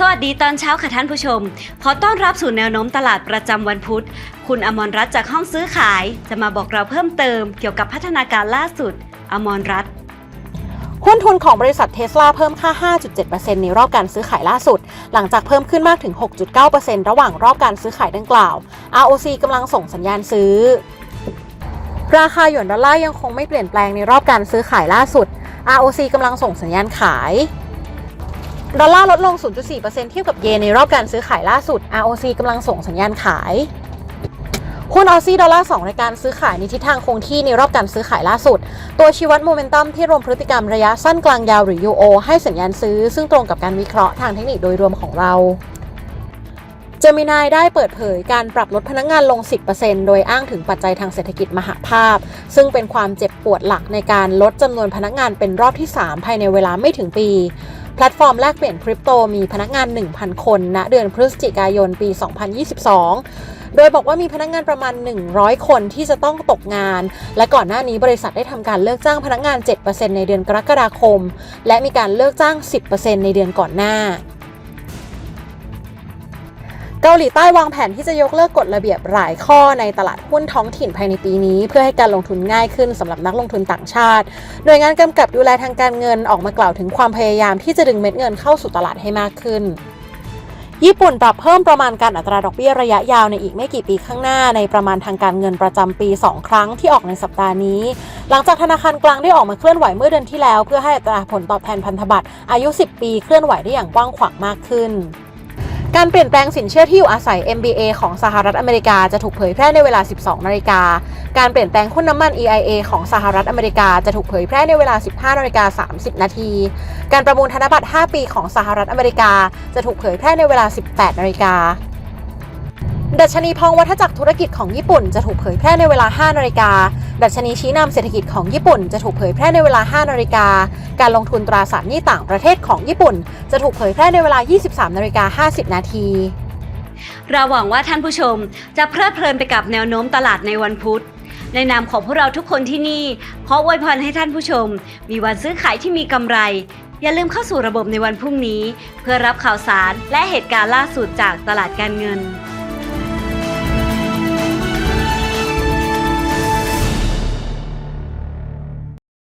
สวัสดีตอนเช้าค่ะท่านผู้ชม ขอต้อนรับสู่แนวโน้มตลาดประจำวันพุธ คุณอมรรัตน์จากห้องซื้อขาย จะมาบอกเราเพิ่มเติมเกี่ยวกับพัฒนาการล่าสุด อมรรัตน์หุ้นทุนของบริษัทเทสลาเพิ่มค่า 5.7%ในรอบการซื้อขายล่าสุด หลังจากเพิ่มขึ้นมากถึง 6.9%ระหว่างรอบการซื้อขายดังกล่าว ROC กำลังส่งสัญญาณซื้อ ราคาหยวนดอลลาร์ยังคงไม่เปลี่ยนแปลงในรอบการซื้อขายล่าสุด ROC กำลังส่งสัญญาณขาย ดอลลาร์ลดลง 0.4%เทียบกับเยนในรอบการซื้อขายล่าสุด ROC กำลังส่งสัญญาณขายหุ้นออซี่ดอลลาร์2รายการซื้อขายในทิศทางคงที่ในรอบการซื้อขายล่าสุด ตัวชี้วัดโมเมนตัมที่รวมพฤติกรรมระยะสั้นกลางยาวหรือ UO ให้สัญญาณซื้อ ซึ่งตรงกับการวิเคราะห์ทางเทคนิคโดยรวมของเราเจมินายได้เปิดเผยการปรับลดพนักงงานลง 10%โดยอ้างถึงปัจจัยทางเศรษฐกิจมหาภาพ ซึ่งเป็นความเจ็บปวดหลักในการลดจำนวนพนักงานเป็นรอบที่ 3 ภายในเวลาไม่ถึงปี แพลตฟอร์มแลกเปลี่ยนคริปโตมีพนักงาน 1,000 คนณเดือนพฤศจิกายนปี 2022โดยบอกว่ามีพนักงานประมาณ 100 คนที่จะต้องตกงาน และก่อนหน้านี้บริษัทได้ทำการเลิกจ้างพนักงาน 7%ในเดือนกรกฎาคม และมีการเลิกจ้าง 10%ในเดือนก่อนหน้า เกาหลีใต้วางแผนที่จะยกเลิกกฎระเบียบหลายข้อในตลาดหุ้นท้องถิ่นภายในปีนี้ เพื่อให้การลงทุนง่ายขึ้นสำหรับนักลงทุนต่างชาติ หน่วยงานกำกับดูแลทางการเงินออกมากล่าวถึงความพยายามที่จะดึงเม็ดเงินเข้าสู่ตลาดให้มากขึ้นญี่ปุ่นปรับเพิ่มประมาณการอัตราดอกเบี้ยระยะยาวในอีกไม่กี่ปีข้างหน้าในประมาณทางการเงินประจำปี 2 ครั้งที่ออกในสัปดาห์นี้ หลังจากธนาคารกลางได้ออกมาเคลื่อนไหวเมื่อเดือนที่แล้ว เพื่อให้อัตราผลตอบแทนพันธบัตรอายุ 10 ปีเคลื่อนไหวได้อย่างกว้างขวางมากขึ้น การเปลี่ยนแปลงสินเชื่อที่อยู่อาศัย MBA ของสหรัฐอเมริกาจะถูกเผยแพร่ในเวลา 12 นาฬิกา การเปลี่ยนแปลงหุ้นน้ำมัน EIA ของสหรัฐอเมริกาจะถูกเผยแพร่ในเวลา 15 นาฬิกา 30 นาที การประมูลธนบัตร 5 ปีของสหรัฐอเมริกาจะถูกเผยแพร่ในเวลา 18 นาฬิกา ดัชนีพองวัฏจักรธุรกิจของญี่ปุ่นจะถูกเผยแพร่ในเวลา 5 นาฬิกา ดัชนีชี้นำเศรษฐกิจของญี่ปุ่นจะถูกเผยแพร่ในเวลา 5 นาฬิกา การลงทุนตราสารหนี้ต่างประเทศของญี่ปุ่น จะถูกเผยแพร่ในเวลา 23 นาฬิกา 50 นาทีเราหวังว่าท่านผู้ชมจะเพลิดเพลินไปกับแนวโน้มตลาดในวันพุธ ในนามของพวกเราทุกคนที่นี่ ขออวยพรให้ท่านผู้ชม มีวันซื้อขายที่มีกำไร อย่าลืมเข้าสู่ระบบในวันพรุ่งนี้ เพื่อรับข่าวสารและเหตุการณ์ล่าสุดจากตลาดการเงิน